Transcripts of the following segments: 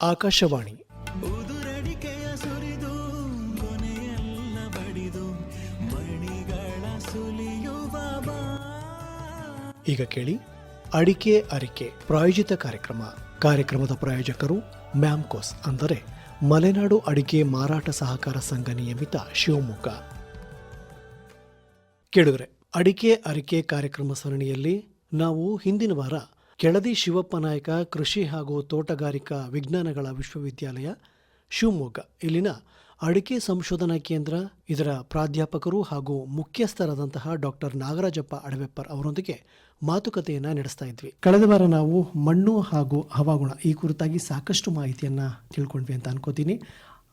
ಆಕಾಶವಾಣಿ. ಈಗ ಕೇಳಿ ಅಡಿಕೆ ಅರಿಕೆ ಪ್ರಾಯೋಜಿತ ಕಾರ್ಯಕ್ರಮ. ಕಾರ್ಯಕ್ರಮದ ಪ್ರಾಯೋಜಕರು ಮ್ಯಾಮ್ಕೋಸ್ ಅಂದರೆ ಮಲೆನಾಡು ಅಡಿಕೆ ಮಾರಾಟ ಸಹಕಾರ ಸಂಘ ನಿಯಮಿತ ಶಿವಮೊಗ್ಗ. ಕೇಳಿದ್ರೆ ಅಡಿಕೆ ಅರಿಕೆ ಕಾರ್ಯಕ್ರಮ ಸರಣಿಯಲ್ಲಿ ನಾವು ಹಿಂದಿನ ವಾರ ಕೆಳದಿ ಶಿವಪ್ಪ ನಾಯಕ ಕೃಷಿ ಹಾಗೂ ತೋಟಗಾರಿಕಾ ವಿಜ್ಞಾನಗಳ ವಿಶ್ವವಿದ್ಯಾಲಯ, ಶಿವಮೊಗ್ಗ. ಇಲ್ಲಿನ ಅಡಿಕೆ ಸಂಶೋಧನಾ ಕೇಂದ್ರ, ಇದರ ಪ್ರಾಧ್ಯಾಪಕರು ಹಾಗೂ ಮುಖ್ಯಸ್ಥರಾದಂತಹ ಡಾಕ್ಟರ್ ನಾಗರಾಜಪ್ಪ ಅಡವೆಪ್ಪರ್ ಅವರೊಂದಿಗೆ ಮಾತುಕತೆಯನ್ನು ನಡೆಸ್ತಾ ಇದ್ವಿ. ಕಳೆದ ವಾರ ನಾವು ಮಣ್ಣು ಹಾಗೂ ಹವಾಗುಣ ಈ ಕುರಿತಾಗಿ ಸಾಕಷ್ಟು ಮಾಹಿತಿಯನ್ನು ತಿಳ್ಕೊಂಡ್ವಿ ಅಂತ ಅನ್ಕೋತೀನಿ.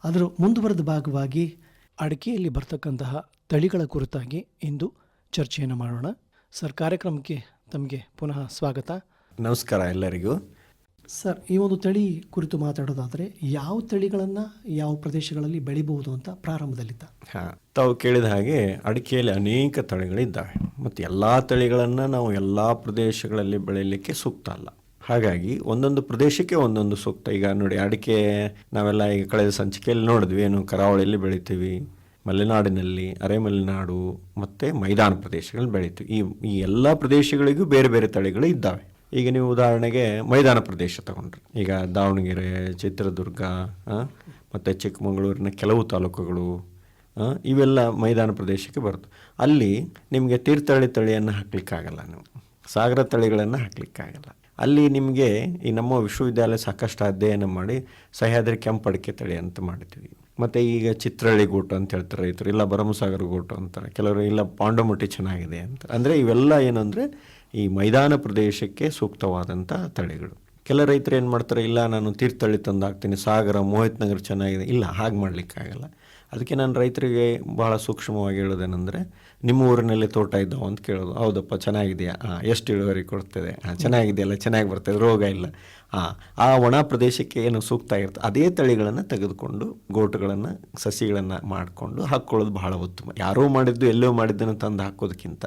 ಅದರ ಮುಂದುವರೆದ ಭಾಗವಾಗಿ ಅಡಿಕೆಯಲ್ಲಿ ಬರ್ತಕ್ಕಂತಹ ತಳಿಗಳ ಕುರಿತಾಗಿ ಇಂದು ಚರ್ಚೆಯನ್ನು ಮಾಡೋಣ. ಸರ್, ಕಾರ್ಯಕ್ರಮಕ್ಕೆ ತಮಗೆ ಪುನಃ ಸ್ವಾಗತ. ನಮಸ್ಕಾರ ಎಲ್ಲರಿಗೂ. ಸರ್ ಈ ಒಂದು ತಳಿ ಕುರಿತು ಮಾತಾಡೋದಾದರೆ ಯಾವ ತಳಿಗಳನ್ನು ಯಾವ ಪ್ರದೇಶಗಳಲ್ಲಿ ಬೆಳಿಬಹುದು ಅಂತ ಪ್ರಾರಂಭದಲ್ಲಿದ್ದ ಹಾಂ ತಾವು ಕೇಳಿದ ಹಾಗೆ ಅಡಿಕೆಯಲ್ಲಿ ಅನೇಕ ತಳಿಗಳಿದ್ದಾವೆ. ಮತ್ತು ಎಲ್ಲ ತಳಿಗಳನ್ನು ನಾವು ಎಲ್ಲ ಪ್ರದೇಶಗಳಲ್ಲಿ ಬೆಳೆಯಲಿಕ್ಕೆ ಸೂಕ್ತ ಅಲ್ಲ. ಹಾಗಾಗಿ ಒಂದೊಂದು ಪ್ರದೇಶಕ್ಕೆ ಒಂದೊಂದು ಸೂಕ್ತ. ಈಗ ನೋಡಿ ಅಡಿಕೆ ನಾವೆಲ್ಲ ಈಗ ಕಳೆದ ಸಂಚಿಕೆಯಲ್ಲಿ ನೋಡಿದ್ವಿ. ಏನು ಕರಾವಳಿಯಲ್ಲಿ ಬೆಳಿತೀವಿ ಮಲೆನಾಡಿನಲ್ಲಿ ಅರೆಮಲೆನಾಡು ಮತ್ತು ಮೈದಾನ ಪ್ರದೇಶಗಳಲ್ಲಿ ಬೆಳಿತೀವಿ. ಈ ಈ ಎಲ್ಲ ಪ್ರದೇಶಗಳಿಗೂ ಬೇರೆ ಬೇರೆ ತಳಿಗಳು ಇದ್ದಾವೆ. ಈಗ ನೀವು ಉದಾಹರಣೆಗೆ ಮೈದಾನ ಪ್ರದೇಶ ತಗೊಂಡ್ರಿ. ಈಗ ದಾವಣಗೆರೆ, ಚಿತ್ರದುರ್ಗ ಮತ್ತು ಚಿಕ್ಕಮಗಳೂರಿನ ಕೆಲವು ತಾಲೂಕುಗಳು ಇವೆಲ್ಲ ಮೈದಾನ ಪ್ರದೇಶಕ್ಕೆ ಬರುತ್ತೆ. ಅಲ್ಲಿ ನಿಮಗೆ ತೀರ್ಥಹಳ್ಳಿ ತಳಿಯನ್ನು ಹಾಕ್ಲಿಕ್ಕಾಗಲ್ಲ ನೀವು. ಸಾಗರ ತಳಿಗಳನ್ನು ಹಾಕ್ಲಿಕ್ಕಾಗಲ್ಲ. ಅಲ್ಲಿ ನಿಮಗೆ ಈ ನಮ್ಮ ವಿಶ್ವವಿದ್ಯಾಲಯ ಸಾಕಷ್ಟು ಅಧ್ಯಯನ ಮಾಡಿ ಸಹ್ಯಾದ್ರಿ ಕೆಂಪು ಅಡಿಕೆ ತಳಿ ಅಂತ ಮಾಡಿದ್ವಿ ಮತ್ತು ಈಗ ಚಿತ್ರಹಳ್ಳಿ ಗೋಟು ಅಂತ ಹೇಳ್ತಾರೆ ರೈತರು. ಇಲ್ಲ ಭರಮಸಾಗರ ಗೋಟು ಅಂತಾರೆ. ಕೆಲವರು, ಇಲ್ಲ ಪಾಂಡಮಟ್ಟಿ ಚೆನ್ನಾಗಿದೆ ಅಂತ. ಅಂದರೆ ಇವೆಲ್ಲ ಏನಂದರೆ ಈ ಮೈದಾನ ಪ್ರದೇಶಕ್ಕೆ ಸೂಕ್ತವಾದಂಥ ತಳಿಗಳು. ಕೆಲ ರೈತರು ಏನು ಮಾಡ್ತಾರೆ, ಇಲ್ಲ, ನಾನು ತೀರ್ಥಹಳ್ಳಿ ತಂದು ಹಾಕ್ತೀನಿ ಸಾಗರ, ಮೋಹಿತ್ ನಗರ್ ಚೆನ್ನಾಗಿದೆ. ಇಲ್ಲ, ಹಾಗೆ ಮಾಡಲಿಕ್ಕಾಗಲ್ಲ. ಅದಕ್ಕೆ ನಾನು ರೈತರಿಗೆ ಭಾಳ ಸೂಕ್ಷ್ಮವಾಗಿ ಹೇಳೋದೇನೆಂದರೆ, ನಿಮ್ಮ ಊರಿನಲ್ಲಿ ತೋಟ ಇದ್ದಾವೆ ಅಂತ ಕೇಳೋದು. ಹೌದಪ್ಪ, ಚೆನ್ನಾಗಿದೆಯಾ? ಹಾಂ ಎಷ್ಟು ಇಳುವರಿ ಕೊಡ್ತದೆ? ಹಾಂ ಚೆನ್ನಾಗಿದೆಯಲ್ಲ, ಚೆನ್ನಾಗಿ ಬರ್ತದೆ, ರೋಗ ಇಲ್ಲ. ಹಾಂ ಆ ಒಣ ಪ್ರದೇಶಕ್ಕೆ ಏನು ಸೂಕ್ತ ಇರ್ತದೆ ಅದೇ ತಳಿಗಳನ್ನು ತೆಗೆದುಕೊಂಡು ಗೋಟುಗಳನ್ನು, ಸಸಿಗಳನ್ನು ಮಾಡಿಕೊಂಡು ಹಾಕ್ಕೊಳ್ಳೋದು ಬಹಳ ಉತ್ತಮ. ಯಾರೋ ಮಾಡಿದ್ದು, ಎಲ್ಲೋ ಮಾಡಿದ್ದನ್ನು ತಂದು ಹಾಕೋದಕ್ಕಿಂತ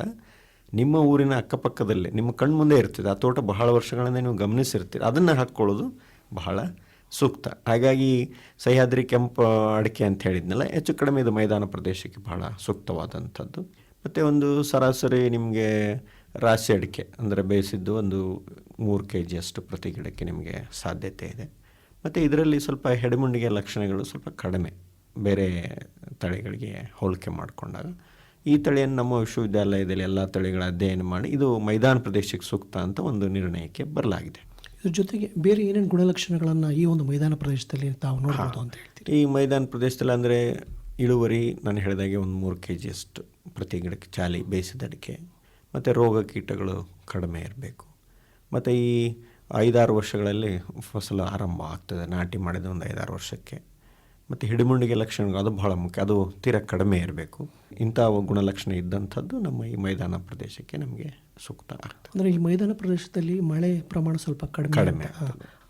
ನಿಮ್ಮ ಊರಿನ ಅಕ್ಕಪಕ್ಕದಲ್ಲೇ, ನಿಮ್ಮ ಕಣ್ಮುಂದೆ ಇರ್ತದೆ. ಆ ತೋಟ ಬಹಳ ವರ್ಷಗಳಿಂದ ನೀವು ಗಮನಿಸಿರ್ತೀರಿ. ಅದನ್ನು ಹಾಕ್ಕೊಳ್ಳೋದು ಬಹಳ ಸೂಕ್ತ. ಹಾಗಾಗಿ ಸಹ್ಯಾದ್ರಿ ಕೆಂಪು ಅಡಿಕೆ ಅಂತ ಹೇಳಿದ್ನಲ್ಲ, ಹೆಚ್ಚು ಕಡಿಮೆ ಇದು ಮೈದಾನ ಪ್ರದೇಶಕ್ಕೆ ಬಹಳ ಸೂಕ್ತವಾದಂಥದ್ದು. ಮತ್ತು ಒಂದು ಸರಾಸರಿ ನಿಮಗೆ ರಾಶಿ ಅಡಿಕೆ, ಅಂದರೆ ಬೇಯಿಸಿದ್ದು ಒಂದು ಮೂರು ಕೆ ಜಿಯಷ್ಟು ಪ್ರತಿ ಗಿಡಕ್ಕೆ ನಿಮಗೆ ಸಾಧ್ಯತೆ ಇದೆ. ಮತ್ತು ಇದರಲ್ಲಿ ಸ್ವಲ್ಪ ಹೆಡೆಮುಂಡಿಗೆ ಲಕ್ಷಣಗಳು ಸ್ವಲ್ಪ ಕಡಿಮೆ, ಬೇರೆ ತಳಿಗಳಿಗೆ ಹೋಲಿಕೆ ಮಾಡಿಕೊಂಡಾಗ. ಈ ತಳಿಯನ್ನು ನಮ್ಮ ವಿಶ್ವವಿದ್ಯಾಲಯದಲ್ಲಿ ಎಲ್ಲ ತಳಿಗಳ ಅಧ್ಯಯನ ಮಾಡಿ ಇದು ಮೈದಾನ ಪ್ರದೇಶಕ್ಕೆ ಸೂಕ್ತ ಅಂತ ಒಂದು ನಿರ್ಣಯಕ್ಕೆ ಬರಲಾಗಿದೆ. ಇದ್ರ ಜೊತೆಗೆ ಬೇರೆ ಏನೇನು ಗುಣಲಕ್ಷಣಗಳನ್ನು ಈ ಒಂದು ಮೈದಾನ ಪ್ರದೇಶದಲ್ಲಿ ತಾವು ನೋಡಬಹುದು ಅಂತ ಹೇಳ್ತೀರಿ? ಈ ಮೈದಾನ ಪ್ರದೇಶದಲ್ಲಿ ಅಂದರೆ ಇಳುವರಿ ನಾನು ಹೇಳಿದಾಗೆ ಒಂದು ಮೂರು ಕೆ ಜಿಯಷ್ಟು ಪ್ರತಿ ಗಿಡಕ್ಕೆ ಚಾಲಿ ಬೇಯಿಸಿದ ಅಡಿಕೆ ಮತ್ತು ರೋಗ ಕೀಟಗಳು ಕಡಿಮೆ ಇರಬೇಕು ಮತ್ತು ಈ ಐದಾರು ವರ್ಷಗಳಲ್ಲಿ ಫಸಲು ಆರಂಭ ಆಗ್ತದೆ ನಾಟಿ ಮಾಡಿದ ಒಂದು ಐದಾರು ವರ್ಷಕ್ಕೆ. ಮತ್ತು ಹಿಡಿಮುಂಡಿಗೆ ಲಕ್ಷಣಗಳು ಅದು ಬಹಳ ಮುಖ್ಯ. ಅದು ತೀರ ಕಡಿಮೆ ಇರಬೇಕು. ಇಂಥ ಗುಣಲಕ್ಷಣ ಇದ್ದಂಥದ್ದು ನಮ್ಮ ಈ ಮೈದಾನ ಪ್ರದೇಶಕ್ಕೆ ನಮಗೆ ಸೂಕ್ತ ಆಗ್ತದೆ. ಅಂದರೆ ಈ ಮೈದಾನ ಪ್ರದೇಶದಲ್ಲಿ ಮಳೆ ಪ್ರಮಾಣ ಸ್ವಲ್ಪ ಕಡಿಮೆ ಕಡಿಮೆ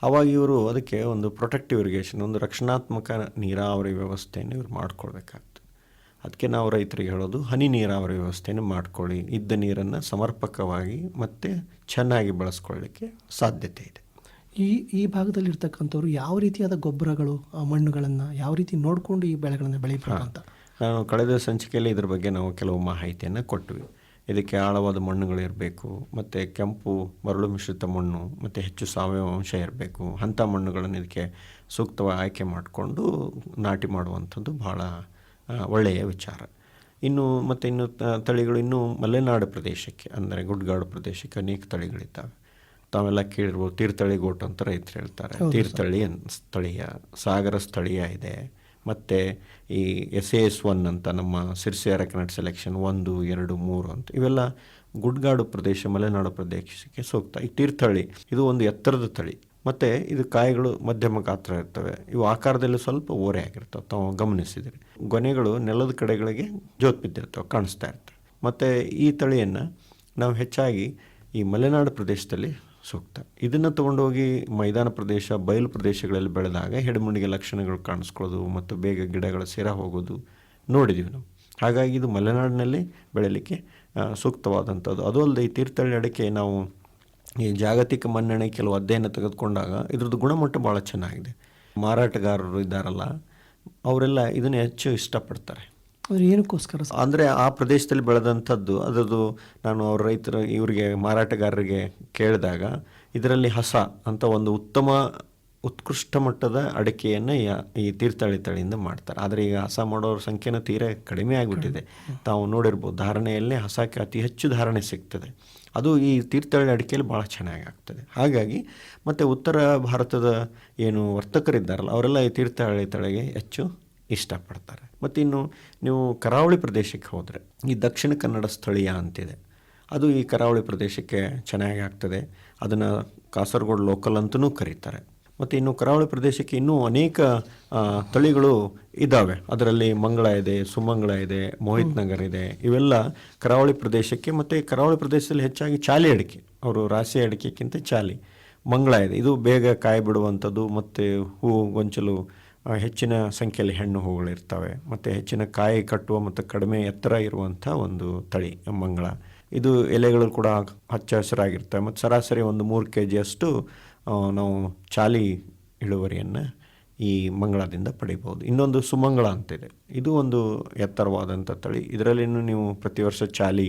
ಅವಾಗ ಇವರು ಅದಕ್ಕೆ ಒಂದು ಪ್ರೊಟೆಕ್ಟಿವ್ ಇರಿಗೇಷನ್ ಒಂದು ರಕ್ಷಣಾತ್ಮಕ ನೀರಾವರಿ ವ್ಯವಸ್ಥೆಯನ್ನು ಇವ್ರು ಮಾಡ್ಕೊಳ್ಬೇಕಾಗ್ತದೆ. ಅದಕ್ಕೆ ನಾವು ರೈತರಿಗೆ ಹೇಳೋದು ಹನಿ ನೀರಾವರಿ ವ್ಯವಸ್ಥೆಯನ್ನು ಮಾಡ್ಕೊಳ್ಳಿ. ಇದ್ದ ನೀರನ್ನು ಸಮರ್ಪಕವಾಗಿ ಮತ್ತು ಚೆನ್ನಾಗಿ ಬಳಸ್ಕೊಳ್ಳಿಕ್ಕೆ ಸಾಧ್ಯತೆ ಇದೆ. ಈ ಈ ಭಾಗದಲ್ಲಿ ಇರ್ತಕ್ಕಂಥವ್ರು ಯಾವ ರೀತಿಯಾದ ಗೊಬ್ಬರಗಳು ಆ ಮಣ್ಣುಗಳನ್ನು ಯಾವ ರೀತಿ ನೋಡಿಕೊಂಡು ಈ ಬೆಳೆಗಳನ್ನು ಬೆಳೀಬೇಕು ಅಂತ? ನಾನು ಕಳೆದ ಸಂಚಿಕೆಯಲ್ಲಿ ಇದ್ರ ಬಗ್ಗೆ ನಾವು ಕೆಲವು ಮಾಹಿತಿಯನ್ನು ಕೊಟ್ವಿ. ಇದಕ್ಕೆ ಆಳವಾದ ಮಣ್ಣುಗಳು ಇರಬೇಕು ಮತ್ತು ಕೆಂಪು ಮರಳು ಮಿಶ್ರಿತ ಮಣ್ಣು ಮತ್ತು ಹೆಚ್ಚು ಸಾವಯವ ಅಂಶ ಇರಬೇಕು. ಅಂಥ ಮಣ್ಣುಗಳನ್ನು ಇದಕ್ಕೆ ಸೂಕ್ತವಾಗಿ ಆಯ್ಕೆ ಮಾಡಿಕೊಂಡು ನಾಟಿ ಮಾಡುವಂಥದ್ದು ಭಾಳ ಒಳ್ಳೆಯ ವಿಚಾರ. ಇನ್ನು ಮತ್ತು ಇನ್ನು ತಳಿಗಳು ಇನ್ನೂ ಮಲೆನಾಡು ಪ್ರದೇಶಕ್ಕೆ ಅಂದರೆ ಗುಡ್ಗಾಡು ಪ್ರದೇಶಕ್ಕೆ ಅನೇಕ ತಳಿಗಳಿದ್ದಾವೆ. ತಾವೆಲ್ಲ ಕೇಳಿರ್ಬೋದು ತೀರ್ಥಹಳ್ಳಿ ಗೋಟ್ ಅಂತ ರೈತರು ಹೇಳ್ತಾರೆ. ತೀರ್ಥಹಳ್ಳಿ ಅನ್- ಸ್ಥಳೀಯ ಸಾಗರ ಸ್ಥಳೀಯ ಇದೆ. ಮತ್ತು ಈ ಎಸ್ ಎ ಎಸ್ ಒನ್ ಅಂತ ನಮ್ಮ ಸಿರ್ಸಿ ಅರಕನಟ್ ಸೆಲೆಕ್ಷನ್ ಒಂದು ಎರಡು ಮೂರು ಅಂತ ಇವೆಲ್ಲ ಗುಡ್ಗಾಡು ಪ್ರದೇಶ ಮಲೆನಾಡು ಪ್ರದೇಶಕ್ಕೆ ಸೂಕ್ತ ಈ ತೀರ್ಥಳ್ಳಿ ಇದು ಒಂದು ಎತ್ತರದ ತಳಿ. ಮತ್ತು ಇದು ಕಾಯಿಗಳು ಮಧ್ಯಮ ಗಾತ್ರ ಇರ್ತವೆ. ಇವು ಆಕಾರದಲ್ಲಿ ಸ್ವಲ್ಪ ಓರೆ ಆಗಿರ್ತವೆ ತಾವು ಗಮನಿಸಿದರೆ. ಗೊನೆಗಳು ನೆಲದ ಕಡೆಗಳಿಗೆ ಜೋತ್ ಬಿದ್ದಿರ್ತವೆ ಕಾಣಿಸ್ತಾ ಇರ್ತವೆ. ಮತ್ತು ಈ ತಳಿಯನ್ನು ನಾವು ಹೆಚ್ಚಾಗಿ ಈ ಮಲೆನಾಡು ಪ್ರದೇಶದಲ್ಲಿ ಸೂಕ್ತ. ಇದನ್ನು ತೊಗೊಂಡೋಗಿ ಮೈದಾನ ಪ್ರದೇಶ, ಬಯಲು ಪ್ರದೇಶಗಳಲ್ಲಿ ಬೆಳೆದಾಗ ಹೆಡಮುಂಡಿಗೆ ಲಕ್ಷಣಗಳು ಕಾಣಿಸ್ಕೊಳ್ಳೋದು ಮತ್ತು ಬೇಗ ಗಿಡಗಳ ಸೇರ ಹೋಗೋದು ನೋಡಿದ್ದೀವಿ ನಾವು. ಹಾಗಾಗಿ ಇದು ಮಲೆನಾಡಿನಲ್ಲಿ ಬೆಳೀಲಿಕ್ಕೆ ಸೂಕ್ತವಾದಂಥದ್ದು. ಅದು ಅಲ್ಲದೆ ಈ ತೀರ್ಥಹಳ್ಳಿ ಅಡಿಕೆ ನಾವು ಈ ಜಾಗತಿಕ ಮನ್ನಣೆ ಕೆಲವು ಅಧ್ಯಯನ ತೆಗೆದುಕೊಂಡಾಗ ಇದ್ರದ್ದು ಗುಣಮಟ್ಟ ಭಾಳ ಚೆನ್ನಾಗಿದೆ. ಮಾರಾಟಗಾರರು ಇದ್ದಾರಲ್ಲ, ಅವರೆಲ್ಲ ಇದನ್ನು ಹೆಚ್ಚು ಇಷ್ಟಪಡ್ತಾರೆ. ಅಂದರೆ ಏನಕ್ಕೋಸ್ಕರ ಅಂದರೆ ಆ ಪ್ರದೇಶದಲ್ಲಿ ಬೆಳೆದಂಥದ್ದು ಅದರದ್ದು ನಾನು ಅವ್ರ ರೈತರ ಇವರಿಗೆ ಮಾರಾಟಗಾರರಿಗೆ ಕೇಳಿದಾಗ ಇದರಲ್ಲಿ ಹಸ ಅಂತ ಒಂದು ಉತ್ತಮ ಉತ್ಕೃಷ್ಟ ಮಟ್ಟದ ಅಡಿಕೆಯನ್ನು ಈ ತೀರ್ಥಹಳ್ಳಿ ತಳಿಯಿಂದ ಮಾಡ್ತಾರೆ. ಆದರೆ ಈಗ ಹಸ ಮಾಡೋರ ಸಂಖ್ಯೆನ ತೀರಾ ಕಡಿಮೆ ಆಗಿಬಿಟ್ಟಿದೆ. ತಾವು ನೋಡಿರ್ಬೋದು ಧಾರಣೆಯಲ್ಲೇ ಹಸಕ್ಕೆ ಅತಿ ಹೆಚ್ಚು ಧಾರಣೆ ಸಿಗ್ತದೆ. ಅದು ಈ ತೀರ್ಥಹಳ್ಳಿ ಅಡಿಕೆಯಲ್ಲಿ ಭಾಳ ಚೆನ್ನಾಗಿ ಆಗ್ತದೆ. ಹಾಗಾಗಿ ಮತ್ತು ಉತ್ತರ ಭಾರತದ ಏನು ವರ್ತಕರಿದ್ದಾರಲ್ಲ ಅವರೆಲ್ಲ ಈ ತೀರ್ಥಹಳ್ಳಿ ತಳಿಗೆ ಹೆಚ್ಚು ಇಷ್ಟಪಡ್ತಾರೆ. ಮತ್ತು ಇನ್ನು ನೀವು ಕರಾವಳಿ ಪ್ರದೇಶಕ್ಕೆ ಹೋದರೆ ಈ ದಕ್ಷಿಣ ಕನ್ನಡ ಸ್ಥಳೀಯ ಅಂತಿದೆ. ಅದು ಈ ಕರಾವಳಿ ಪ್ರದೇಶಕ್ಕೆ ಚೆನ್ನಾಗಿ ಆಗ್ತದೆ. ಅದನ್ನು ಕಾಸರಗೋಡು ಲೋಕಲ್ ಅಂತಲೂ ಕರೀತಾರೆ. ಮತ್ತು ಇನ್ನು ಕರಾವಳಿ ಪ್ರದೇಶಕ್ಕೆ ಇನ್ನೂ ಅನೇಕ ತಳಿಗಳು ಇದ್ದಾವೆ ಅದರಲ್ಲಿ ಮಂಗಳ ಇದೆ ಸುಮಂಗಳ ಇದೆ ಮೋಹಿತ್ ನಗರ್ ಇದೆ. ಇವೆಲ್ಲ ಕರಾವಳಿ ಪ್ರದೇಶಕ್ಕೆ ಮತ್ತು ಕರಾವಳಿ ಪ್ರದೇಶದಲ್ಲಿ ಹೆಚ್ಚಾಗಿ ಚಾಲಿ ಅಡಿಕೆ. ಅವರು ರಾಶಿ ಅಡಿಕೆಗಿಂತ ಚಾಲಿ. ಮಂಗಳ ಇದೆ. ಇದು ಬೇಗ ಕಾಯಿ ಬಿಡುವಂಥದ್ದು ಮತ್ತು ಹೂ ಗೊಂಚಲು ಹೆಚ್ಚಿನ ಸಂಖ್ಯೆಯಲ್ಲಿ ಹೆಣ್ಣು ಹೂಗಳಿರ್ತವೆ ಮತ್ತು ಹೆಚ್ಚಿನ ಕಾಯಿ ಕಟ್ಟುವ ಮತ್ತು ಕಡಿಮೆ ಎತ್ತರ ಇರುವಂಥ ಒಂದು ತಳಿ, ಮಂಗಳ. ಇದು ಎಲೆಗಳು ಕೂಡ ಹಚ್ಚ ಹಸಿರಾಗಿರ್ತವೆ, ಮತ್ತು ಸರಾಸರಿ ಒಂದು ಮೂರು ಕೆ ಜಿಯಷ್ಟು ನಾವು ಚಾಲಿ ಇಳುವರಿಯನ್ನು ಈ ಮಂಗಳದಿಂದ ಪಡಿಬೋದು. ಇನ್ನೊಂದು ಸುಮಂಗಳ ಅಂತಿದೆ. ಇದು ಒಂದು ಎತ್ತರವಾದಂಥ ತಳಿ. ಇದರಲ್ಲಿನೂ ನೀವು ಪ್ರತಿ ವರ್ಷ ಚಾಲಿ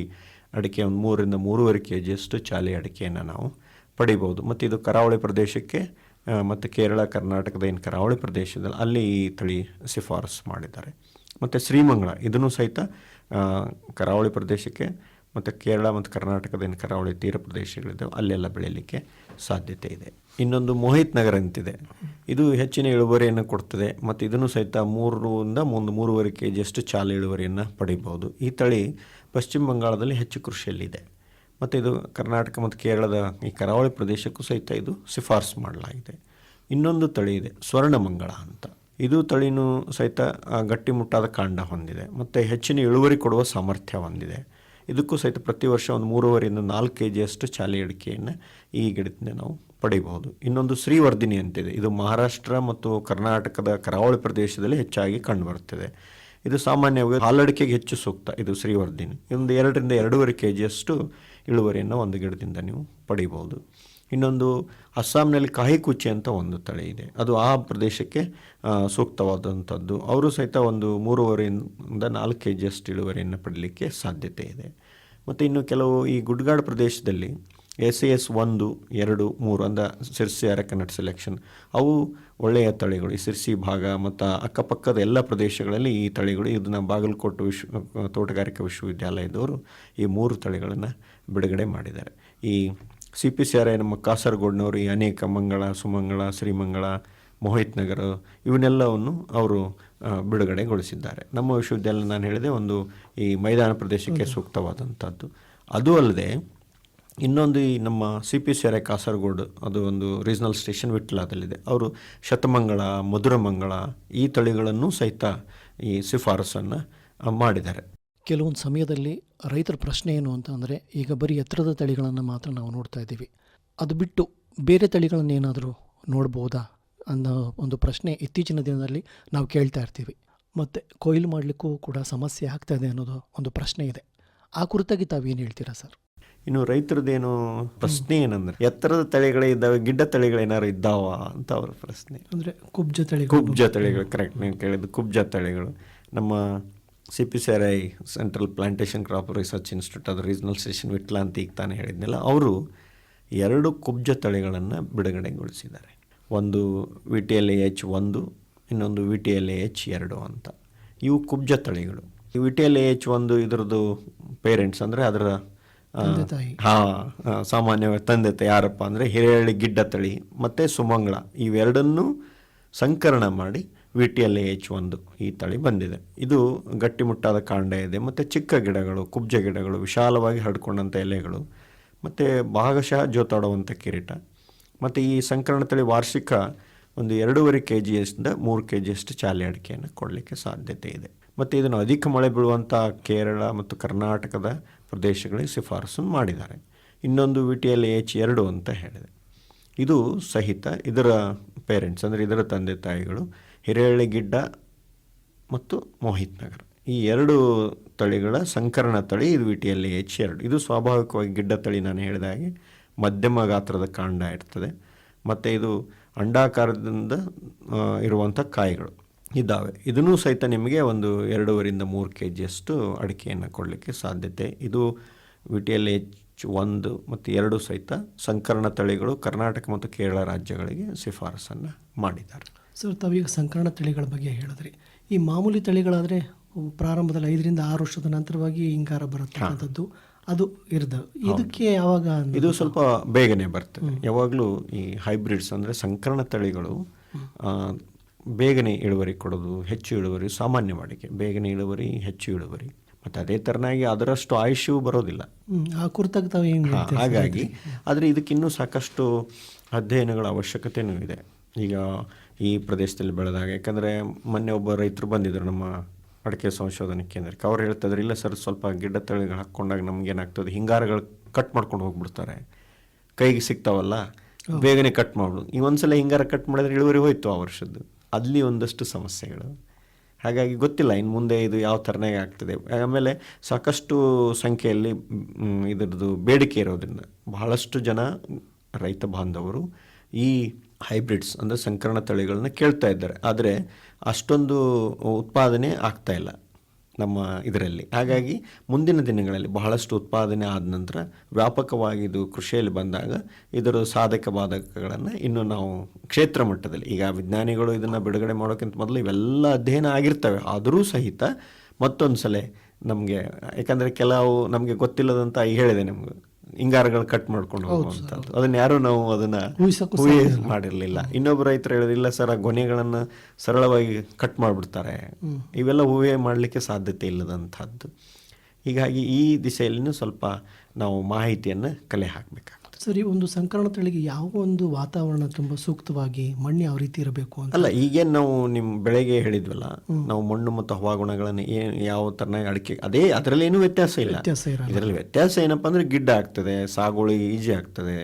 ಅಡಿಕೆ ಒಂದು ಮೂರರಿಂದ ಮೂರುವರೆ ಕೆ ಜಿಯಷ್ಟು ಚಾಲಿ ಅಡಿಕೆಯನ್ನು ನಾವು ಪಡಿಬೋದು. ಮತ್ತು ಇದು ಕರಾವಳಿ ಪ್ರದೇಶಕ್ಕೆ ಮತ್ತು ಕೇರಳ, ಕರ್ನಾಟಕದ ಏನು ಕರಾವಳಿ ಪ್ರದೇಶದಲ್ಲಿ ಅಲ್ಲಿ ಈ ತಳಿ ಶಿಫಾರಸು ಮಾಡಿದ್ದಾರೆ. ಮತ್ತು ಶ್ರೀಮಂಗಳ ಇದನ್ನು ಸಹಿತ ಕರಾವಳಿ ಪ್ರದೇಶಕ್ಕೆ, ಮತ್ತು ಕೇರಳ ಮತ್ತು ಕರ್ನಾಟಕದ ಏನು ಕರಾವಳಿ ತೀರ ಪ್ರದೇಶಗಳಿದ್ದಾವೆ ಅಲ್ಲೆಲ್ಲ ಬೆಳೀಲಿಕ್ಕೆ ಸಾಧ್ಯತೆ ಇದೆ. ಇನ್ನೊಂದು ಮೋಹಿತ್ ನಗರ ಅಂತಿದೆ. ಇದು ಹೆಚ್ಚಿನ ಇಳುವರಿಯನ್ನು ಕೊಡ್ತದೆ, ಮತ್ತು ಇದನ್ನು ಸಹಿತ ಮೂರರಿಂದ ಒಂದು, ಮೂರುವರೆ ಕೆ ಜಿಯಷ್ಟು ಚಾಲ ಇಳುವರಿಯನ್ನು ಪಡೆಯಬಹುದು. ಈ ತಳಿ ಪಶ್ಚಿಮ ಬಂಗಾಳದಲ್ಲಿ ಹೆಚ್ಚು ಕೃಷಿಯಲ್ಲಿದೆ. ಮತ್ತು ಇದು ಕರ್ನಾಟಕ ಮತ್ತು ಕೇರಳದ ಈ ಕರಾವಳಿ ಪ್ರದೇಶಕ್ಕೂ ಸಹಿತ ಇದು ಶಿಫಾರಸು ಮಾಡಲಾಗಿದೆ. ಇನ್ನೊಂದು ತಳಿ ಇದೆ ಸ್ವರ್ಣಮಂಗಳ ಅಂತ. ಇದು ತಳಿನೂ ಸಹಿತ ಗಟ್ಟಿಮುಟ್ಟಾದ ಕಾಂಡ ಹೊಂದಿದೆ. ಮತ್ತು ಹೆಚ್ಚಿನ ಇಳುವರಿ ಕೊಡುವ ಸಾಮರ್ಥ್ಯ ಹೊಂದಿದೆ. ಇದಕ್ಕೂ ಸಹಿತ ಪ್ರತಿ ವರ್ಷ ಒಂದು ಮೂರುವರೆಯಿಂದ ನಾಲ್ಕು ಕೆ ಜಿಯಷ್ಟು ಚಾಲಿ ಅಡಿಕೆಯನ್ನು ಈ ಗಿಡದಿಂದ ನಾವು ಪಡೆಯಬಹುದು. ಇನ್ನೊಂದು ಶ್ರೀವರ್ಧಿನಿ ಅಂತಿದೆ. ಇದು ಮಹಾರಾಷ್ಟ್ರ ಮತ್ತು ಕರ್ನಾಟಕದ ಕರಾವಳಿ ಪ್ರದೇಶದಲ್ಲಿ ಹೆಚ್ಚಾಗಿ ಕಂಡುಬರುತ್ತದೆ. ಇದು ಸಾಮಾನ್ಯವಾಗಿ ಹಾಲಡಿಕೆಗೆ ಹೆಚ್ಚು ಸೂಕ್ತ, ಇದು ಶ್ರೀವರ್ಧಿನಿ. ಒಂದು ಎರಡರಿಂದ ಎರಡೂವರೆ ಕೆ ಜಿಯಷ್ಟು ಇಳುವರಿಯನ್ನು ಒಂದು ಗಿಡದಿಂದ ನೀವು ಪಡಿಬೋದು ಇನ್ನೊಂದು ಅಸ್ಸಾಂನಲ್ಲಿ ಕಾಹಿಕುಚ್ಚೆ ಅಂತ ಒಂದು ತಳಿ ಇದೆ. ಅದು ಆ ಪ್ರದೇಶಕ್ಕೆ ಸೂಕ್ತವಾದಂಥದ್ದು. ಅವರು ಸಹಿತ ಒಂದು ಮೂರುವರೆಯಿಂದ ನಾಲ್ಕು ಕೆ ಜಿಯಷ್ಟು ಇಳುವರಿಯನ್ನು ಪಡೀಲಿಕ್ಕೆ ಸಾಧ್ಯತೆ ಇದೆ. ಮತ್ತು ಇನ್ನು ಕೆಲವು ಈ ಗುಡ್ಗಾಡು ಪ್ರದೇಶದಲ್ಲಿ ಎಸ್ ಎಸ್ ಒಂದು, ಎರಡು, ಮೂರು ಅಂದ ಸಿರ್ಸಿ ಅರಕನಟ್ ಸೆಲೆಕ್ಷನ್ ಅವು ಒಳ್ಳೆಯ ತಳಿಗಳು. ಈ ಸಿರ್ಸಿ ಭಾಗ ಮತ್ತು ಅಕ್ಕಪಕ್ಕದ ಎಲ್ಲ ಪ್ರದೇಶಗಳಲ್ಲಿ ಈ ತಳಿಗಳು. ಇದನ್ನು ಬಾಗಲಕೋಟೆ ವಿಶ್ವ, ತೋಟಗಾರಿಕಾ ವಿಶ್ವವಿದ್ಯಾಲಯದವರು ಈ ಮೂರು ತಳಿಗಳನ್ನು ಬಿಡುಗಡೆ ಮಾಡಿದ್ದಾರೆ. ಈ C P C R I ನಮ್ಮ ಕಾಸರಗೋಡಿನವರು ಈ ಅನೇಕ ಮಂಗಳ ಸುಮಂಗಳ ಶ್ರೀಮಂಗಳ ಮೋಹಿತ್ ನಗರ ಇವನ್ನೆಲ್ಲವನ್ನು ಅವರು ಬಿಡುಗಡೆಗೊಳಿಸಿದ್ದಾರೆ. ನಮ್ಮ ವಿಶ್ವವಿದ್ಯಾಲಯ ನಾನು ಹೇಳಿದೆ ಒಂದು ಈ ಮೈದಾನ ಪ್ರದೇಶಕ್ಕೆ ಸೂಕ್ತವಾದಂಥದ್ದು. ಅದು ಅಲ್ಲದೆ ಇನ್ನೊಂದು ಈ ನಮ್ಮ C P C R I Kasaragod ಅದು ಒಂದು ರೀಜನಲ್ ಸ್ಟೇಷನ್ ವಿಟ್ಲಾದಲ್ಲಿದೆ. ಅವರು ಶತಮಂಗಳ ಮಧುರಮಂಗಳ ಈ ತಳಿಗಳನ್ನು ಸಹಿತ ಈ ಶಿಫಾರಸನ್ನು ಮಾಡಿದ್ದಾರೆ. ಕೆಲವೊಂದು ಸಮಯದಲ್ಲಿ ರೈತರ ಪ್ರಶ್ನೆ ಏನು ಅಂತ ಅಂದರೆ ಈಗ ಬರೀ ಎತ್ತರದ ತಳಿಗಳನ್ನು ಮಾತ್ರ ನಾವು ನೋಡ್ತಾ ಇದ್ದೀವಿ. ಅದು ಬಿಟ್ಟು ಬೇರೆ ತಳಿಗಳನ್ನೇನಾದರೂ ನೋಡ್ಬೋದಾ ಅನ್ನೋ ಒಂದು ಪ್ರಶ್ನೆ ಇತ್ತೀಚಿನ ದಿನದಲ್ಲಿ ನಾವು ಕೇಳ್ತಾ ಇರ್ತೀವಿ. ಮತ್ತು ಕೊಯ್ಲು ಮಾಡಲಿಕ್ಕೂ ಕೂಡ ಸಮಸ್ಯೆ ಆಗ್ತಾ ಇದೆ ಅನ್ನೋದು ಒಂದು ಪ್ರಶ್ನೆ ಇದೆ. ಆ ಕುರಿತಾಗಿ ತಾವೇನು ಹೇಳ್ತೀರಾ ಸರ್? ಇನ್ನು ರೈತರದ್ದೇನು ಪ್ರಶ್ನೆ ಏನಂದ್ರೆ ಎತ್ತರದ ತಳಿಗಳೇ ಇದ್ದಾವೆ ಗಿಡ್ಡ ತಳಿಗಳೇನಾರು ಏನಾದ್ರು ಇದ್ದಾವ ಅಂತ ಅವ್ರ ಪ್ರಶ್ನೆ. ಅಂದರೆ ಕುಬ್ಜ ತಳಿ ಕುಬ್ಜ ತಳಿಗಳು ಕರೆಕ್ಟ್ ನೀವು ಕೇಳಿದ್ದು ಕುಬ್ಜ ತಳಿಗಳು. ನಮ್ಮ C P C R I central plantation crop research institute ಅದು ರೀಜನಲ್ ಸೆಷನ್ ವಿಟ್ಲ ಅಂತ ಈಗ ತಾನೇ ಹೇಳಿದ್ನಲ್ಲ ಅವರು ಎರಡು ಕುಬ್ಜ ತಳಿಗಳನ್ನು ಬಿಡುಗಡೆಗೊಳಿಸಿದ್ದಾರೆ. ಒಂದು V T L A H ಒಂದು ಇನ್ನೊಂದು V T L A H ಎರಡು ಅಂತ. ಇವು ಕುಬ್ಜ ತಳಿಗಳು. ಈ V T L A H ಒಂದು ಇದರದ್ದು ಪೇರೆಂಟ್ಸ್ ಅಂದರೆ ಅದರ ಹಾಂ ಸಾಮಾನ್ಯವಾಗಿ ತಂದೆ ತಾಯಿ ಯಾರಪ್ಪ ಅಂದರೆ ಹಿರೇಹಳ್ಳಿ ಗಿಡ್ಡ ತಳಿ ಮತ್ತು ಸುಮಂಗಳ. ಇವೆರಡನ್ನೂ ಸಂಕರಣ ಮಾಡಿ ವಿ ಟಿ ಎಲ್ ಎಚ್ ಒಂದು ಈ ತಳಿ ಬಂದಿದೆ. ಇದು ಗಟ್ಟಿಮುಟ್ಟಾದ ಕಾಂಡ ಇದೆ, ಮತ್ತು ಚಿಕ್ಕ ಗಿಡಗಳು, ಕುಬ್ಜ ಗಿಡಗಳು, ವಿಶಾಲವಾಗಿ ಹರಡ್ಕೊಂಡಂಥ ಎಲೆಗಳು, ಮತ್ತು ಭಾಗಶಃ ಜೋತಾಡುವಂಥ ಕಿರೀಟ, ಮತ್ತು ಈ ಸಂಕರಣ ತಳಿ ವಾರ್ಷಿಕ ಒಂದು ಎರಡೂವರೆ ಕೆ ಜಿಯಿಂದ ಮೂರು ಕೆ ಜಿಯಷ್ಟು ಚಾಲಿ ಅಡಿಕೆಯನ್ನು ಕೊಡಲಿಕ್ಕೆ ಸಾಧ್ಯತೆ ಇದೆ. ಮತ್ತು ಇದನ್ನು ಅಧಿಕ ಮಳೆ ಬೀಳುವಂಥ ಕೇರಳ ಮತ್ತು ಕರ್ನಾಟಕದ ಪ್ರದೇಶಗಳಿಗೆ ಶಿಫಾರಸು ಮಾಡಿದ್ದಾರೆ. ಇನ್ನೊಂದು ವಿ ಟಿ ಎಲ್ ಎಚ್ ಎರಡು ಅಂತ ಹೇಳಿದೆ. ಇದು ಸಹಿತ ಇದರ ಪೇರೆಂಟ್ಸ್ ಅಂದರೆ ಇದರ ತಂದೆ ತಾಯಿಗಳು ಹಿರೇಹಳ್ಳಿ ಗಿಡ್ಡ ಮತ್ತು ಮೋಹಿತ್ ನಗರ. ಈ ಎರಡು ತಳಿಗಳ ಸಂಕರಣ ತಳಿ ಇದು ವಿಟಿಯಲ್ಲಿ ಎಚ್ ಎರಡು. ಇದು ಸ್ವಾಭಾವಿಕವಾಗಿ ಗಿಡ್ಡ ತಳಿ ನಾನು ಹೇಳಿದ ಹಾಗೆ ಮಧ್ಯಮ ಗಾತ್ರದ ಕಾಂಡ ಇರ್ತದೆ. ಮತ್ತು ಇದು ಅಂಡಾಕಾರದಿಂದ ಇರುವಂಥ ಕಾಯಿಗಳು ಇದ್ದಾವೆ. ಇದನ್ನೂ ಸಹಿತ ನಿಮಗೆ ಒಂದು ಎರಡೂವರಿಂದ ಮೂರು ಕೆ ಜಿಯಷ್ಟು ಅಡಿಕೆಯನ್ನು ಕೊಡಲಿಕ್ಕೆ ಸಾಧ್ಯತೆ. ಇದು ವಿಟಿಯಲ್ ಎಚ್ ಒಂದು ಮತ್ತು ಎರಡು ಸಹಿತ ಸಂಕರಣ ತಳಿಗಳು ಕರ್ನಾಟಕ ಮತ್ತು ಕೇರಳ ರಾಜ್ಯಗಳಿಗೆ ಶಿಫಾರಸನ್ನು ಮಾಡಿದ್ದಾರೆ. ಸರ್ ತಾವೀಗ ಸಂಕರಣ ತಳಿಗಳ ಬಗ್ಗೆ ಹೇಳಿದ್ರಿ. ಈ ಮಾಮೂಲಿ ತಳಿಗಳಾದರೆ ಪ್ರಾರಂಭದಲ್ಲಿ ಐದರಿಂದ ಆರು ವರ್ಷದ ನಂತರವಾಗಿ ಹಿಂಗಾರ ಬರುತ್ತಂಥದ್ದು ಅದು ಇರ್ದ ಇದಕ್ಕೆ ಯಾವಾಗ ಇದು ಸ್ವಲ್ಪ ಬೇಗನೆ ಬರ್ತದೆ. ಯಾವಾಗಲೂ ಈ ಹೈಬ್ರಿಡ್ಸ್ ಅಂದರೆ ಸಂಕರಣ ತಳಿಗಳು ಬೇಗನೆ ಇಳುವರಿ ಕೊಡೋದು ಹೆಚ್ಚು ಇಳುವರಿ ಸಾಮಾನ್ಯ ಮಾಡಿಕೆ. ಬೇಗನೆ ಇಳುವರಿ ಹೆಚ್ಚು ಇಳುವರಿ. ಮತ್ತು ಅದೇ ಥರನಾಗಿ ಅದರಷ್ಟು ಆಯುಷ್ಯವು ಬರೋದಿಲ್ಲ. ಆ ಕುರಿತಾಗ ತಾವು ಏನು ಹಾ, ಹಾಗಾಗಿ ಆದರೆ ಇದಕ್ಕಿನ್ನೂ ಸಾಕಷ್ಟು ಅಧ್ಯಯನಗಳ ಅವಶ್ಯಕತೆಯೂ ಇದೆ. ಈಗ ಈ ಪ್ರದೇಶದಲ್ಲಿ ಬೆಳೆದಾಗ. ಯಾಕಂದರೆ ಮೊನ್ನೆ ಒಬ್ಬ ರೈತರು ಬಂದಿದ್ದರು ನಮ್ಮ ಅಡಿಕೆ ಸಂಶೋಧನೆ ಕೇಂದ್ರಕ್ಕೆ. ಅವ್ರು ಹೇಳ್ತಿದ್ರು ಇಲ್ಲ ಸರ್ ಸ್ವಲ್ಪ ಗಿಡ್ಡ ತಳಿಗಳು ಹಾಕ್ಕೊಂಡಾಗ ನಮಗೇನಾಗ್ತದೆ? ಹಿಂಗಾರಗಳು ಕಟ್ ಮಾಡ್ಕೊಂಡು ಹೋಗ್ಬಿಡ್ತಾರೆ. ಕೈಗೆ ಸಿಗ್ತಾವಲ್ಲ ಬೇಗನೆ ಕಟ್ ಮಾಡೋದು ಈ ಒಂದ್ಸಲ ಹಿಂಗಾರ ಕಟ್ ಮಾಡಿದ್ರೆ ಇಳುವರಿ ಹೋಯ್ತು ಆ ವರ್ಷದ್ದು. ಅಲ್ಲಿ ಒಂದಷ್ಟು ಸಮಸ್ಯೆಗಳು. ಹಾಗಾಗಿ ಗೊತ್ತಿಲ್ಲ ಇನ್ನು ಮುಂದೆ ಇದು ಯಾವ ಥರನೇ ಆಗ್ತದೆ. ಆಮೇಲೆ ಸಾಕಷ್ಟು ಸಂಖ್ಯೆಯಲ್ಲಿ ಇದರದ್ದು ಬೇಡಿಕೆ ಇರೋದ್ರಿಂದ ಬಹಳಷ್ಟು ಜನ ರೈತ ಬಾಂಧವರು ಈ ಹೈಬ್ರಿಡ್ಸ್ ಅಂದರೆ ಸಂಕರಣ ತಳಿಗಳನ್ನ ಕೇಳ್ತಾ ಇದ್ದಾರೆ. ಆದರೆ ಅಷ್ಟೊಂದು ಉತ್ಪಾದನೆ ಆಗ್ತಾ ಇಲ್ಲ ನಮ್ಮ ಇದರಲ್ಲಿ. ಹಾಗಾಗಿ ಮುಂದಿನ ದಿನಗಳಲ್ಲಿ ಬಹಳಷ್ಟು ಉತ್ಪಾದನೆ ಆದ ನಂತರ ವ್ಯಾಪಕವಾಗಿ ಇದು ಕೃಷಿಯಲ್ಲಿ ಬಂದಾಗ ಇದರ ಸಾಧಕ ಬಾಧಕಗಳನ್ನು ಇನ್ನು ನಾವು ಕ್ಷೇತ್ರ ಮಟ್ಟದಲ್ಲಿ, ಈಗ ವಿಜ್ಞಾನಿಗಳು ಇದನ್ನು ಬಿಡುಗಡೆ ಮಾಡೋಕ್ಕಿಂತ ಮೊದಲು ಇವೆಲ್ಲ ಅಧ್ಯಯನ ಆಗಿರ್ತವೆ. ಆದರೂ ಸಹಿತ ಮತ್ತೊಂದು ಸಲ ನಮಗೆ, ಯಾಕಂದರೆ ಕೆಲವು ನಮಗೆ ಗೊತ್ತಿಲ್ಲದಂತ ಹೇಳಿದೆ ನಿಮ್ಗೆ. ಹಿಂಗಾರಗಳು ಕಟ್ ಮಾಡ್ಕೊಂಡು ಹೋಗುವಂಥದ್ದು ಅದನ್ನ ಯಾರು ನಾವು ಅದನ್ನ ಮಾಡಿರಲಿಲ್ಲ. ಇನ್ನೊಬ್ಬ ರೈತರು ಹೇಳಿದಿಲ್ಲ ಸರ್ ಆ ಗೊನೆಗಳನ್ನು ಸರಳವಾಗಿ ಕಟ್ ಮಾಡಿಬಿಡ್ತಾರೆ. ಇವೆಲ್ಲ ಊಹೆ ಮಾಡಲಿಕ್ಕೆ ಸಾಧ್ಯತೆ ಇಲ್ಲದಂಥದ್ದು ಹೀಗಾಗಿ ಈ ದಿಸೆಯಲ್ಲಿನೂ ಸ್ವಲ್ಪ ನಾವು ಮಾಹಿತಿಯನ್ನು ಕಲೆ ಹಾಕಬೇಕಾಗ್ತದೆ. ಸರಿ ಒಂದು ಸಂಕರಣ ತಳಿಗೆ ಯಾವ ಒಂದು ವಾತಾವರಣ ತುಂಬಾ ಸೂಕ್ತವಾಗಿ ಮಣ್ಣು ಯಾವ ರೀತಿ ಇರಬೇಕು ಅಂತ? ಅಲ್ಲ ಈಗೇನು ನಾವು ನಿಮ್ಮ ಬೆಳೆಗೆ ಹೇಳಿದ್ವಲ್ಲ ನಾವು ಮಣ್ಣು ಮತ್ತು ಹವಾಗುಣಗಳನ್ನು ಏನು ಯಾವ ಥರನಾಗಿ ಅಡಿಕೆ ಅದೇ ಅದರಲ್ಲಿ ಏನೂ ವ್ಯತ್ಯಾಸ ಇಲ್ಲ. ವ್ಯತ್ಯಾಸ ಇರಲ್ಲ. ಇದರಲ್ಲಿ ವ್ಯತ್ಯಾಸ ಏನಪ್ಪಾ ಅಂದರೆ ಗಿಡ್ಡ ಆಗ್ತದೆ ಸಾಗುವಳಿಗೆ ಈಜಿ ಆಗ್ತದೆ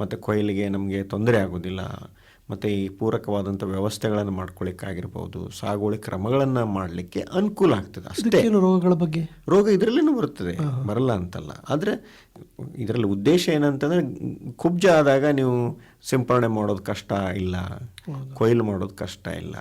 ಮತ್ತೆ ಕೊಯ್ಲಿಗೆ ನಮಗೆ ತೊಂದರೆ ಆಗೋದಿಲ್ಲ. ಮತ್ತು ಈ ಪೂರಕವಾದಂಥ ವ್ಯವಸ್ಥೆಗಳನ್ನು ಮಾಡ್ಕೊಳ್ಳಿಕ್ಕಾಗಿರ್ಬೋದು ಸಾಗುವಳಿ ಕ್ರಮಗಳನ್ನು ಮಾಡಲಿಕ್ಕೆ ಅನುಕೂಲ ಆಗ್ತದೆ ಅಷ್ಟೇ. ರೋಗಗಳ ಬಗ್ಗೆ? ರೋಗ ಇದರಲ್ಲಿನೂ ಬರುತ್ತದೆ ಬರಲ್ಲ ಅಂತಲ್ಲ. ಆದರೆ ಇದರಲ್ಲಿ ಉದ್ದೇಶ ಏನಂತಂದರೆ ಕುಬ್ಜ ಆದಾಗ ನೀವು ಸಿಂಪರಣೆ ಮಾಡೋದು ಕಷ್ಟ ಇಲ್ಲ ಕೊಯ್ಲು ಮಾಡೋದು ಕಷ್ಟ ಇಲ್ಲ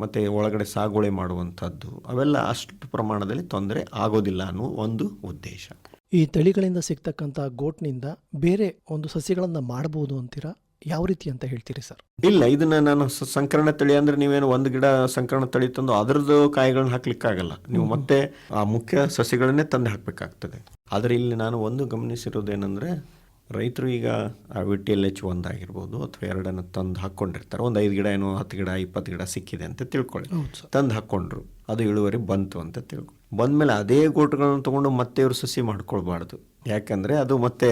ಮತ್ತು ಒಳಗಡೆ ಸಾಗುವಳಿ ಮಾಡುವಂಥದ್ದು ಅವೆಲ್ಲ ಅಷ್ಟು ಪ್ರಮಾಣದಲ್ಲಿ ತೊಂದರೆ ಆಗೋದಿಲ್ಲ ಅನ್ನೋ ಒಂದು ಉದ್ದೇಶ. ಈ ತಳಿಗಳಿಂದ ಸಿಗ್ತಕ್ಕಂಥ ಗೋಟ್ನಿಂದ ಬೇರೆ ಒಂದು ಸಸಿಗಳನ್ನು ಮಾಡಬಹುದು ಅಂತೀರಾ? ಯಾವ ರೀತಿ ಅಂತ ಹೇಳ್ತೀರಿ ಸರ್? ಇಲ್ಲ ಇದನ್ನ ನಾನು ಸಂಕರಣ ತಳಿ ಅಂದ್ರೆ ನೀವೇನು ಒಂದು ಗಿಡ ಸಂಕರಣ ತಳಿ ತಂದು ಅದರದ್ದು ಕಾಯಿಗಳನ್ನ ಹಾಕ್ಲಿಕ್ಕಾಗಲ್ಲ. ನೀವು ಮತ್ತೆ ಆ ಮುಖ್ಯ ಸಸಿಗಳನ್ನೇ ತಂದು ಹಾಕಬೇಕಾಗ್ತದೆ. ಆದ್ರೆ ಇಲ್ಲಿ ನಾನು ಒಂದು ಗಮನಿಸಿರೋದೇನೆಂದ್ರೆ ರೈತರು ಈಗ ಆ ವಿ ಟಿ ಎಲ್ ಎಚ್ ಒಂದಾಗಿರ್ಬೋದು ಅಥವಾ ಎರಡನ್ನು ತಂದು ಹಾಕ್ಕೊಂಡಿರ್ತಾರೆ ಒಂದು ಐದು ಗಿಡ ಏನೋ ಹತ್ತು ಗಿಡ ಇಪ್ಪತ್ತು ಗಿಡ ಸಿಕ್ಕಿದೆ ಅಂತ ತಿಳ್ಕೊಳ್ಳಿ. ತಂದು ಹಾಕ್ಕೊಂಡ್ರು ಅದು ಇಳುವರಿ ಬಂತು ಅಂತ ತಿಳ್ಕೊ ಬಂದಮೇಲೆ ಅದೇ ಗೋಟುಗಳನ್ನು ತಗೊಂಡು ಮತ್ತೆ ಇವರು ಸಸಿ ಮಾಡ್ಕೊಳ್ಬಾರ್ದು. ಯಾಕಂದರೆ ಅದು ಮತ್ತೆ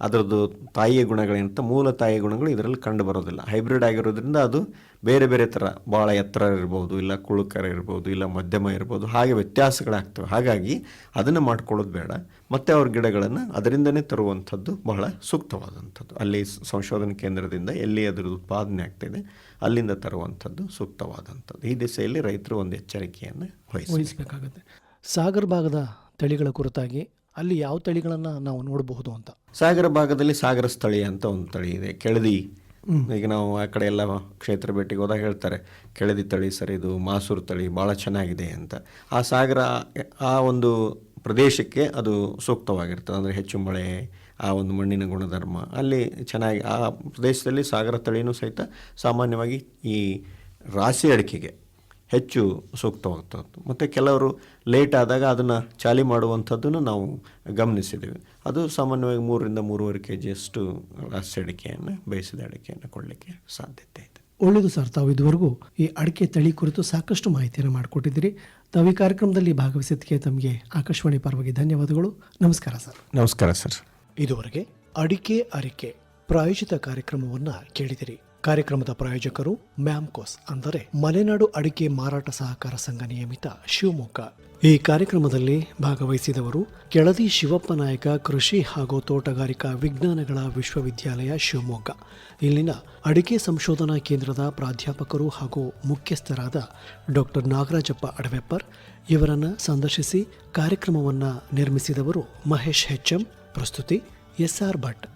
ಅದರದ್ದು ತಾಯಿಯ ಗುಣಗಳೇನಂತ ಮೂಲ ತಾಯಿಯ ಗುಣಗಳು ಇದರಲ್ಲಿ ಕಂಡು ಬರೋದಿಲ್ಲ. ಹೈಬ್ರಿಡ್ ಆಗಿರೋದ್ರಿಂದ ಅದು ಬೇರೆ ಬೇರೆ ಥರ ಭಾಳ ಎತ್ತರ ಇರ್ಬೋದು, ಇಲ್ಲ ಕುಳುಕರ ಇರ್ಬೋದು, ಇಲ್ಲ ಮಧ್ಯಮ ಇರ್ಬೋದು, ಹಾಗೆ ವ್ಯತ್ಯಾಸಗಳಾಗ್ತವೆ. ಹಾಗಾಗಿ ಅದನ್ನು ಮಾಡ್ಕೊಳ್ಳೋದು ಬೇಡ. ಮತ್ತು ಅವ್ರ ಗಿಡಗಳನ್ನು ಅದರಿಂದನೇ ತರುವಂಥದ್ದು ಬಹಳ ಸೂಕ್ತವಾದಂಥದ್ದು. ಅಲ್ಲಿ ಸಂಶೋಧನೆ ಕೇಂದ್ರದಿಂದ ಎಲ್ಲಿ ಅದರದ್ದು ಉತ್ಪಾದನೆ ಆಗ್ತಿದೆ, ಅಲ್ಲಿಂದ ತರುವಂಥದ್ದು ಸೂಕ್ತವಾದಂಥದ್ದು. ಈ ದಿಸೆಯಲ್ಲಿ ರೈತರು ಒಂದು ಎಚ್ಚರಿಕೆಯನ್ನು ವಹಿಸಿ ಸಾಗರ ಸಾಗರ್ ಭಾಗದ ತಳಿಗಳ ಕುರಿತಾಗಿ ಅಲ್ಲಿ ಯಾವ ತಳಿಗಳನ್ನು ನಾವು ನೋಡಬಹುದು ಅಂತ. ಸಾಗರ ಭಾಗದಲ್ಲಿ ಸಾಗರ ಸ್ಥಳೀಯ ಅಂತ ಒಂದು ತಳಿ ಇದೆ ಕೆಳದಿ. ಈಗ ನಾವು ಆ ಕಡೆ ಎಲ್ಲ ಕ್ಷೇತ್ರ ಭೇಟಿಗೆ ಹೋದಾಗ ಹೇಳ್ತಾರೆ ಕೆಳದಿ ತಳಿ ಸರ್ ಇದು ಮಾಸೂರು ತಳಿ ಭಾಳ ಚೆನ್ನಾಗಿದೆ ಅಂತ. ಆ ಸಾಗರ ಆ ಒಂದು ಪ್ರದೇಶಕ್ಕೆ ಅದು ಸೂಕ್ತವಾಗಿರ್ತದೆ ಅಂದರೆ ಹೆಚ್ಚು ಮಳೆ ಆ ಒಂದು ಮಣ್ಣಿನ ಗುಣಧರ್ಮ. ಅಲ್ಲಿ ಚೆನ್ನಾಗಿ ಆ ಪ್ರದೇಶದಲ್ಲಿ ಸಾಗರ ತಳಿನೂ ಸಹಿತ ಸಾಮಾನ್ಯವಾಗಿ ಈ ರಾಶಿ ಅಡಿಕೆಗೆ ಹೆಚ್ಚು ಸೂಕ್ತವಾಗ್ತದ್ದು ಮತ್ತು ಕೆಲವರು ಲೇಟ್ ಆದಾಗ ಅದನ್ನು ಚಾಲಿ ಮಾಡುವಂಥದ್ದನ್ನು ನಾವು ಗಮನಿಸಿದ್ದೀವಿ ಅದು ಸಾಮಾನ್ಯವಾಗಿ ಮೂರರಿಂದ ಮೂರುವರೆ ಕೆ ಜಿಯಷ್ಟು ಹಸಿ ಅಡಿಕೆಯನ್ನು ಬೇಯಿಸಿದ ಅಡಿಕೆಯನ್ನು ಕೊಡಲಿಕ್ಕೆ ಸಾಧ್ಯತೆ ಇದೆ. ಒಳ್ಳೆಯದು ಸರ್. ತಾವು ಇದುವರೆಗೂ ಈ ಅಡಿಕೆ ತಳಿ ಕುರಿತು ಸಾಕಷ್ಟು ಮಾಹಿತಿಯನ್ನು ಮಾಡಿಕೊಟ್ಟಿದ್ದೀರಿ. ತಾವು ಈ ಕಾರ್ಯಕ್ರಮದಲ್ಲಿ ಭಾಗವಹಿಸಿದ್ದಕ್ಕೆ ತಮಗೆ ಆಕಾಶವಾಣಿ ಪರವಾಗಿ ಧನ್ಯವಾದಗಳು. ನಮಸ್ಕಾರ ಸರ್. ನಮಸ್ಕಾರ ಸರ್. ಇದುವರೆಗೆ ಅಡಿಕೆ ಅರಿಕೆ ಪ್ರಾಯೋಜಿತ ಕಾರ್ಯಕ್ರಮವನ್ನು ಕೇಳಿದಿರಿ. ಕಾರ್ಯಕ್ರಮದ ಪ್ರಾಯೋಜಕರು ಮ್ಯಾಮ್ಕೋಸ್ ಅಂದರೆ ಮಲೆನಾಡು ಅಡಿಕೆ ಮಾರಾಟ ಸಹಕಾರ ಸಂಘ ನಿಯಮಿತ ಶಿವಮೊಗ್ಗ. ಈ ಕಾರ್ಯಕ್ರಮದಲ್ಲಿ ಭಾಗವಹಿಸಿದವರು ಕೆಳದಿ ಶಿವಪ್ಪ ನಾಯಕ ಕೃಷಿ ಹಾಗೂ ತೋಟಗಾರಿಕಾ ವಿಜ್ಞಾನಗಳ ವಿಶ್ವವಿದ್ಯಾಲಯ ಶಿವಮೊಗ್ಗ. ಇಲ್ಲಿನ ಅಡಿಕೆ ಸಂಶೋಧನಾ ಕೇಂದ್ರದ ಪ್ರಾಧ್ಯಾಪಕರು ಹಾಗೂ ಮುಖ್ಯಸ್ಥರಾದ ಡಾಕ್ಟರ್ ನಾಗರಾಜಪ್ಪ ಅಡವೆಪ್ಪರ್ ಇವರನ್ನು ಸಂದರ್ಶಿಸಿ ಕಾರ್ಯಕ್ರಮವನ್ನು ನಿರ್ಮಿಸಿದವರು ಮಹೇಶ್ ಹೆಚ್ಎಂ ಪ್ರಸ್ತುತಿ ಎಸ್ಆರ್ ಭಟ್.